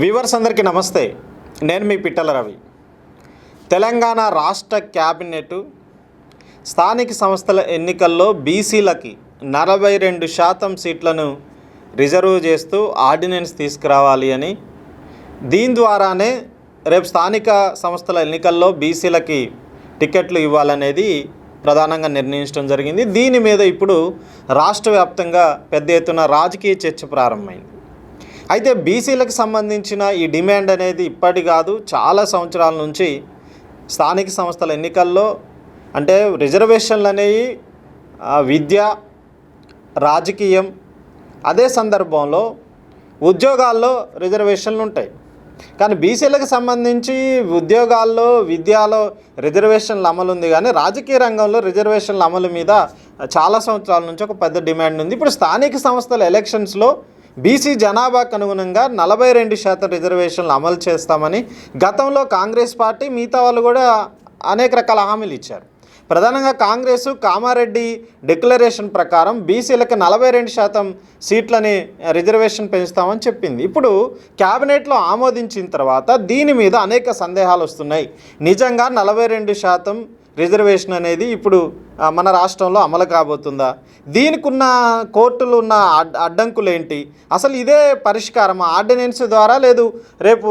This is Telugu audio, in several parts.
వ్యూవర్స్ అందరికీ నమస్తే. నేను మీ పిట్టల రవి. తెలంగాణ రాష్ట్ర క్యాబినెట్ స్థానిక సంస్థల ఎన్నికల్లో బీసీలకి నలభై రెండు శాతం సీట్లను రిజర్వ్ చేస్తూ ఆర్డినెన్స్ తీసుకురావాలి అని. దీని ద్వారానే రేపు స్థానిక సంస్థల ఎన్నికల్లో బీసీలకి టికెట్లు ఇవ్వాలనేది ప్రధానంగా నిర్ణయించడం జరిగింది. దీని మీద ఇప్పుడు రాష్ట్ర వ్యాప్తంగా పెద్ద ఎత్తున రాజకీయ చర్చ ప్రారంభమైంది. అయితే బీసీలకు సంబంధించిన ఈ డిమాండ్ అనేది ఇప్పటి కాదు చాలా సంవత్సరాల నుంచి స్థానిక సంస్థల ఎన్నికల్లో అంటే రిజర్వేషన్లు అనేవి విద్య రాజకీయం అదే సందర్భంలో ఉద్యోగాల్లో రిజర్వేషన్లు ఉంటాయి. కానీ బీసీలకు సంబంధించి ఉద్యోగాల్లో విద్యలో రిజర్వేషన్ల అమలు ఉంది కానీ రాజకీయ రంగంలో రిజర్వేషన్ల అమలు మీద చాలా సంవత్సరాల నుంచి ఒక పెద్ద డిమాండ్ ఉంది. ఇప్పుడు స్థానిక సంస్థల ఎలక్షన్స్లో బీసీ జనాభాకు అనుగుణంగా నలభై రెండు శాతం రిజర్వేషన్లు అమలు చేస్తామని గతంలో కాంగ్రెస్ పార్టీ మిగతా వాళ్ళు కూడా అనేక రకాల హామీలు ఇచ్చారు. ప్రధానంగా కాంగ్రెస్ కామారెడ్డి డిక్లరేషన్ ప్రకారం బీసీలకు నలభై రెండు శాతం సీట్లని రిజర్వేషన్ పెంచుతామని చెప్పింది. ఇప్పుడు క్యాబినెట్లో ఆమోదించిన తర్వాత దీని మీద అనేక సందేహాలు వస్తున్నాయి. నిజంగా నలభై రెండు శాతం రిజర్వేషన్ అనేది ఇప్పుడు మన రాష్ట్రంలో అమలు కాబోతుందా? దీనికి ఉన్న కోర్టులు ఉన్న అడ్ అడ్డంకులు ఏంటి అసలు ఇదే పరిష్కారం ఆర్డినెన్స్ ద్వారా లేదు రేపు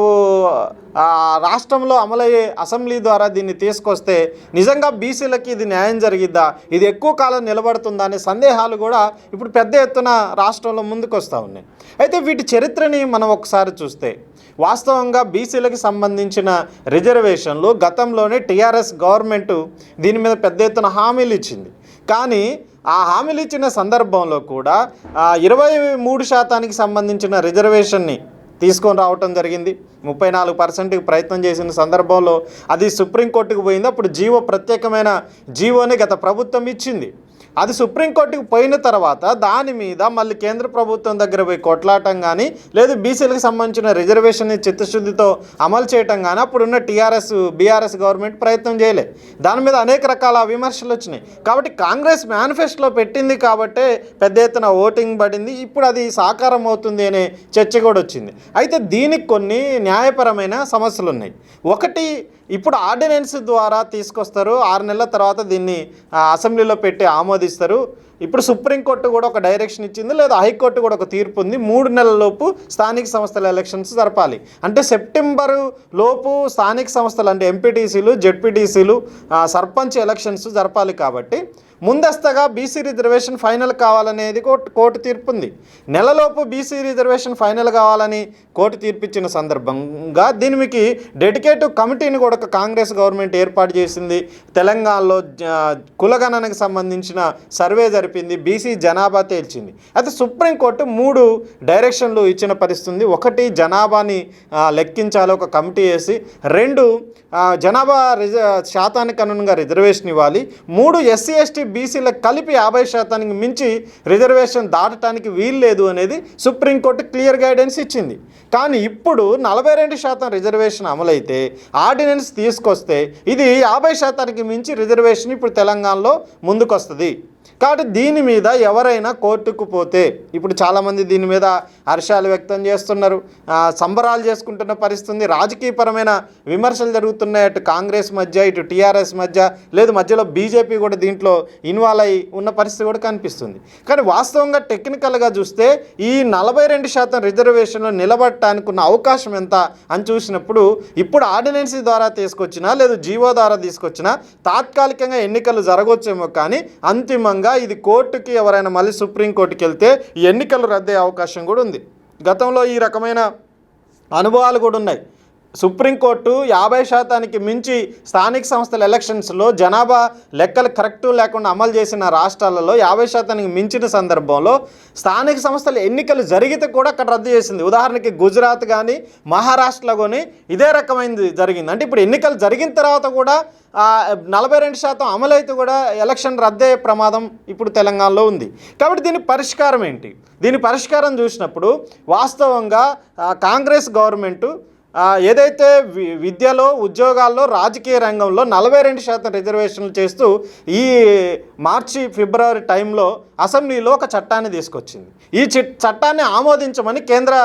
రాష్ట్రంలో అమలయ్యే అసెంబ్లీ ద్వారా దీన్ని తీసుకొస్తే నిజంగా బీసీలకి ఇది న్యాయం జరిగిద్దా? ఇది ఎక్కువ కాలం నిలబడుతుందా అనే సందేహాలు కూడా ఇప్పుడు పెద్ద ఎత్తున రాష్ట్రంలో ముందుకు వస్తూ ఉన్నాయి. అయితే వీటి చరిత్రని మనం ఒకసారి చూస్తే వాస్తవంగా బీసీలకు సంబంధించిన రిజర్వేషన్లు గతంలోనే టీఆర్ఎస్ గవర్నమెంట్ దీని మీద పెద్ద ఎత్తున హామీలు ఇచ్చింది. కానీ ఆ హామీలు ఇచ్చిన సందర్భంలో కూడా ఇరవై మూడు శాతానికి సంబంధించిన రిజర్వేషన్ని తీసుకొని రావటం జరిగింది. ముప్పై నాలుగు పర్సెంట్కి ప్రయత్నం చేసిన సందర్భంలో అది సుప్రీంకోర్టుకు పోయింది. అప్పుడు జీవో ప్రత్యేకమైన జీవోని గత ప్రభుత్వం ఇచ్చింది. అది సుప్రీంకోర్టుకు పోయిన తర్వాత దాని మీద మళ్ళీ కేంద్ర ప్రభుత్వం దగ్గర పోయి కొట్లాటం కానీ లేదు బీసీలకు సంబంధించిన రిజర్వేషన్ని చిత్తశుద్ధితో అమలు చేయటం కానీ అప్పుడున్న టీఆర్ఎస్ బీఆర్ఎస్ గవర్నమెంట్ ప్రయత్నం చేయలే. దాని మీద అనేక రకాల విమర్శలు వచ్చినాయి. కాబట్టి కాంగ్రెస్ మేనిఫెస్టోలో పెట్టింది కాబట్టే పెద్ద ఎత్తున ఓటింగ్ పడింది. ఇప్పుడు అది సాకారం అవుతుంది అనే చర్చ కూడా వచ్చింది. అయితే దీనికి కొన్ని న్యాయపరమైన సమస్యలు ఉన్నాయి. ఒకటి ఇప్పుడు ఆర్డినెన్స్ ద్వారా తీసుకొస్తారు. ఆరు నెలల తర్వాత దీన్ని అసెంబ్లీలో పెట్టి ఆమోదిస్తారు. ఇప్పుడు సుప్రీంకోర్టు కూడా ఒక డైరెక్షన్ ఇచ్చింది లేదా హైకోర్టు కూడా ఒక తీర్పు ఉంది. మూడు నెలల లోపు స్థానిక సంస్థల ఎలక్షన్స్ జరపాలి. అంటే సెప్టెంబరు లోపు స్థానిక సంస్థలు అంటే ఎంపీటీసీలు జెడ్పీటీసీలు సర్పంచ్ ఎలక్షన్స్ జరపాలి కాబట్టి ముందస్తుగా బీసీ రిజర్వేషన్ ఫైనల్ కావాలనేది కోర్టు కోర్టు తీర్పు ఉంది. నెలలోపు బీసీ రిజర్వేషన్ ఫైనల్ కావాలని కోర్టు తీర్పిచ్చిన సందర్భంగా దీనికి డెడికేటివ్ కమిటీని కూడా ఒక కాంగ్రెస్ గవర్నమెంట్ ఏర్పాటు చేసింది. తెలంగాణలో జ- కులగణనకు సంబంధించిన సర్వే జరిపింది బీసీ జనాభా తేల్చింది. అయితే సుప్రీంకోర్టు మూడు డైరెక్షన్లు ఇచ్చిన పరిస్థితి ఉంది ఒకటి జనాభాని లెక్కించాలి ఒక కమిటీ వేసి. రెండు జనాభా రిజ శాతానికి అనుగుణంగా రిజర్వేషన్ ఇవ్వాలి. మూడు ఎస్సీ ఎస్టీ బీసీలకు కలిపి యాభై శాతానికి మించి రిజర్వేషన్ దాటడానికి వీలు లేదు అనేది సుప్రీంకోర్టు క్లియర్ గైడెన్స్ ఇచ్చింది. కానీ ఇప్పుడు నలభై రెండు శాతం రిజర్వేషన్ అమలైతే ఆర్డినెన్స్ తీసుకొస్తే ఇది యాభై శాతానికి మించి రిజర్వేషన్ ఇప్పుడు తెలంగాణలో ముందుకొస్తుంది. కాబట్టి దీని మీద ఎవరైనా కోర్టుకు పోతే ఇప్పుడు చాలామంది దీని మీద హర్షాలు వ్యక్తం చేస్తున్నారు. సంబరాలు చేసుకుంటున్న పరిస్థితి రాజకీయపరమైన విమర్శలు జరుగుతున్నాయి. అటు కాంగ్రెస్ మధ్య ఇటు టీఆర్ఎస్ మధ్య లేదు మధ్యలో బీజేపీ కూడా దీంట్లో ఇన్వాల్వ్ అయి ఉన్న పరిస్థితి కూడా కనిపిస్తుంది. కానీ వాస్తవంగా టెక్నికల్గా చూస్తే ఈ నలభై రెండు శాతం రిజర్వేషన్లో నిలబడటానికి ఉన్న అవకాశం ఎంత అని చూసినప్పుడు ఇప్పుడు ఆర్డినెన్స్ ద్వారా తీసుకొచ్చినా లేదు జీవో ద్వారా తీసుకొచ్చినా తాత్కాలికంగా ఎన్నికలు జరగవచ్చేమో కానీ అంతిమంగా ఇది కోర్టుకి ఎవరైనా మళ్ళీ సుప్రీంకోర్టుకి వెళ్తే ఎన్నికలు రద్దయ్యే అవకాశం కూడా ఉంది. గతంలో ఈ రకమైన అనుభవాలు కూడా ఉన్నాయి. సుప్రీంకోర్టు యాభై శాతానికి మించి స్థానిక సంస్థల ఎలక్షన్స్లో జనాభా లెక్కలు కరెక్టు లేకుండా అమలు చేసిన రాష్ట్రాలలో యాభై శాతానికి మించిన సందర్భంలో స్థానిక సంస్థల ఎన్నికలు జరిగితే కూడా అక్కడ రద్దు చేసింది. ఉదాహరణకి గుజరాత్ కానీ మహారాష్ట్రలో కానీ ఇదే రకమైనది జరిగింది. అంటే ఇప్పుడు ఎన్నికలు జరిగిన తర్వాత కూడా నలభై రెండు శాతం అమలైతే కూడా ఎలక్షన్ రద్దయ్యే ప్రమాదం ఇప్పుడు తెలంగాణలో ఉంది. కాబట్టి దీని పరిష్కారం ఏంటి? దీని పరిష్కారం చూసినప్పుడు వాస్తవంగా కాంగ్రెస్ గవర్నమెంటు ఏదైతే విద్యలో ఉద్యోగాల్లో రాజకీయ రంగంలో నలభై రెండు శాతం రిజర్వేషన్లు చేస్తూ ఈ మార్చి ఫిబ్రవరి టైంలో అసెంబ్లీలో ఒక చట్టాన్ని తీసుకొచ్చింది. ఈ చట్టాన్ని ఆమోదించమని కేంద్ర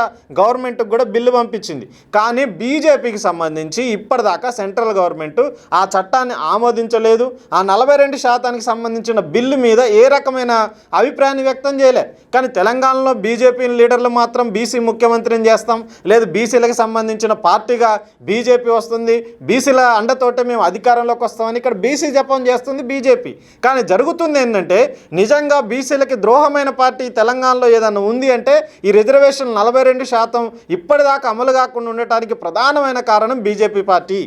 గవర్నమెంట్కి కూడా బిల్లు పంపించింది. కానీ బీజేపీకి సంబంధించి ఇప్పటిదాకా సెంట్రల్ గవర్నమెంట్ ఆ చట్టాన్ని ఆమోదించలేదు. ఆ నలభై రెండు శాతానికి సంబంధించిన బిల్లు మీద ఏ రకమైన అభిప్రాయాన్ని వ్యక్తం చేయలే. కానీ తెలంగాణలో బీజేపీ లీడర్లు మాత్రం బీసీ ముఖ్యమంత్రిని చేస్తాం లేదు బీసీలకు సంబంధించిన పార్టీగా బీజేపీ వస్తుంది బీసీల అండతోటే మేము అధికారంలోకి వస్తామని ఇక్కడ బీసీ జపం చేస్తుంది బీజేపీ. కానీ జరుగుతుంది ఏంటంటే నిజంగా బీసీలకి ద్రోహమైన పార్టీ తెలంగాణలో ఏదైనా ఉంది అంటే ఈ రిజర్వేషన్ నలభై రెండు శాతం ఇప్పటిదాకా అమలు కాకుండా ఉండటానికి ప్రధానమైన కారణం బీజేపీ పార్టీ.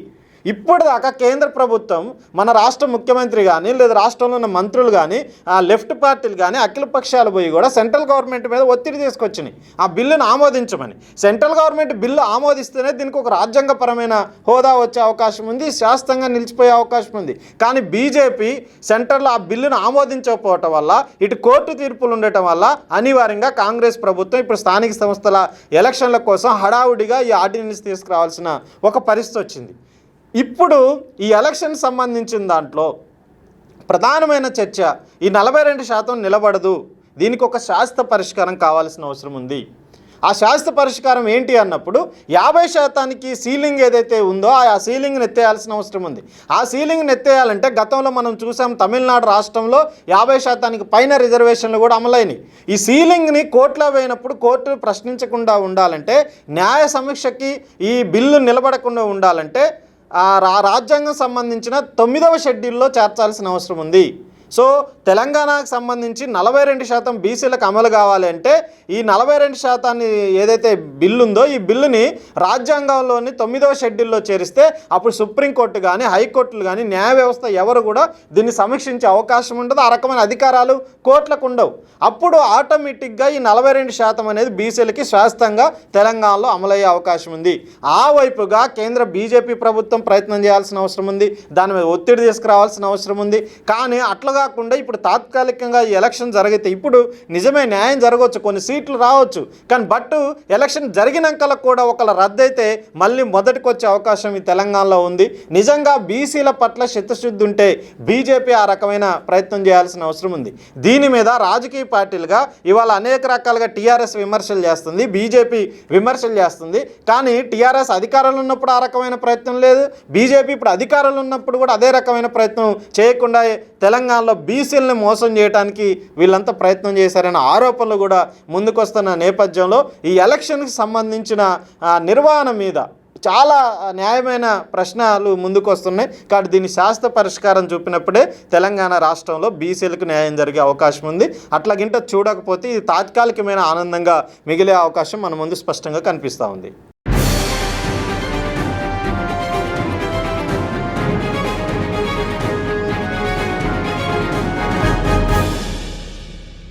ఇప్పటిదాకా కేంద్ర ప్రభుత్వం మన రాష్ట్ర ముఖ్యమంత్రి కానీ లేదా రాష్ట్రంలో ఉన్న మంత్రులు కానీ ఆ లెఫ్ట్ పార్టీలు కానీ అఖిల పక్షాలు పోయి కూడా సెంట్రల్ గవర్నమెంట్ మీద ఒత్తిడి తీసుకొచ్చినాయి. ఆ బిల్లును ఆమోదించమని. సెంట్రల్ గవర్నమెంట్ బిల్లు ఆమోదిస్తేనే దీనికి ఒక రాజ్యాంగపరమైన హోదా వచ్చే అవకాశం ఉంది శాస్త్రంగా నిలిచిపోయే అవకాశం ఉంది. కానీ బీజేపీ సెంటర్లో ఆ బిల్లును ఆమోదించకపోవటం వల్ల ఇటు కోర్టు తీర్పులు ఉండటం వల్ల అనివార్యంగా కాంగ్రెస్ ప్రభుత్వం ఇప్పుడు స్థానిక సంస్థల ఎలక్షన్ల కోసం హడావుడిగా ఈ ఆర్డినెన్స్ తీసుకురావాల్సిన ఒక పరిస్థితి వచ్చింది. ఇప్పుడు ఈ ఎలక్షన్ సంబంధించిన దాంట్లో ప్రధానమైన చర్చ ఈ నలభై రెండు శాతం నిలబడదు. దీనికి ఒక శాస్త్ర పరిష్కారం కావాల్సిన అవసరం ఉంది. ఆ శాస్త్ర పరిష్కారం ఏంటి అన్నప్పుడు యాభై శాతానికి సీలింగ్ ఏదైతే ఉందో ఆ సీలింగ్ని ఎత్తేయాల్సిన అవసరం ఉంది. ఆ సీలింగ్ని ఎత్తేయాలంటే గతంలో మనం చూసాం తమిళనాడు రాష్ట్రంలో యాభై శాతానికి పైన రిజర్వేషన్లు కూడా అమలైనవి ఈ సీలింగ్ని కోర్టులో పోయినప్పుడు కోర్టు ప్రశ్నించకుండా ఉండాలంటే న్యాయ సమీక్షకి ఈ బిల్లు నిలబడకుండా ఉండాలంటే రాజ్యాంగం సంబంధించిన తొమ్మిదవ షెడ్యూల్లో చేర్చాల్సిన అవసరం ఉంది. సో తెలంగాణకు సంబంధించి నలభై రెండు శాతం బీసీలకు అమలు కావాలి అంటే ఈ నలభై రెండు శాతాన్ని ఏదైతే బిల్లు ఉందో ఈ బిల్లుని రాజ్యాంగంలోని తొమ్మిదవ షెడ్యూల్లో చేరిస్తే అప్పుడు సుప్రీంకోర్టు కానీ హైకోర్టులు కానీ న్యాయ వ్యవస్థ ఎవరు కూడా దీన్ని సమీక్షించే అవకాశం ఉండదు. ఆ రకమైన అధికారాలు కోర్టులకు ఉండవు. అప్పుడు ఆటోమేటిక్గా ఈ నలభై రెండు శాతం అనేది బీసీలకి శాస్త్రంగా తెలంగాణలో అమలయ్యే అవకాశం ఉంది. ఆ వైపుగా కేంద్ర బీజేపీ ప్రభుత్వం ప్రయత్నం చేయాల్సిన అవసరం ఉంది. దాని మీద ఒత్తిడి తీసుకురావాల్సిన అవసరం ఉంది. కానీ అట్లుగా కాకుండా ఇప్పుడు తాత్కాలికంగా ఈ ఎలక్షన్ జరిగితే ఇప్పుడు నిజమే న్యాయం జరగవచ్చు కొన్ని సీట్లు రావచ్చు. కానీ బట్టు ఎలక్షన్ జరిగినాక కూడా ఒకళ్ళ రద్దయితే మళ్ళీ మొదటికి వచ్చే అవకాశం ఈ తెలంగాణలో ఉంది. నిజంగా బీసీల పట్ల చిత్తశుద్ధి ఉంటే బీజేపీ ఆ రకమైన ప్రయత్నం చేయాల్సిన అవసరం ఉంది. దీని మీద రాజకీయ పార్టీలుగా ఇవాళ అనేక రకాలుగా టీఆర్ఎస్ విమర్శలు చేస్తుంది బీజేపీ విమర్శలు చేస్తుంది. కానీ టీఆర్ఎస్ అధికారంలో ఉన్నప్పుడు ఆ రకమైన ప్రయత్నం లేదు. బీజేపీ ఇప్పుడు అధికారంలో ఉన్నప్పుడు కూడా అదే రకమైన ప్రయత్నం చేయకుండా తెలంగాణలో బీసీలను మోసం చేయడానికి వీళ్ళంతా ప్రయత్నం చేశారనే ఆరోపణలు కూడా ముందుకొస్తున్న నేపథ్యంలో ఈ ఎలక్షన్కి సంబంధించిన నిర్వహణ మీద చాలా న్యాయమైన ప్రశ్నలు ముందుకు వస్తున్నాయి కాబట్టి దీని శాస్త్ర పరిష్కారం చూపినప్పుడే తెలంగాణ రాష్ట్రంలో బీసీలకు న్యాయం జరిగే అవకాశం ఉంది. అట్లాగింట చూడకపోతే ఇది తాత్కాలికమైన ఆనందంగా మిగిలే అవకాశం మన ముందు స్పష్టంగా కనిపిస్తూ ఉంది.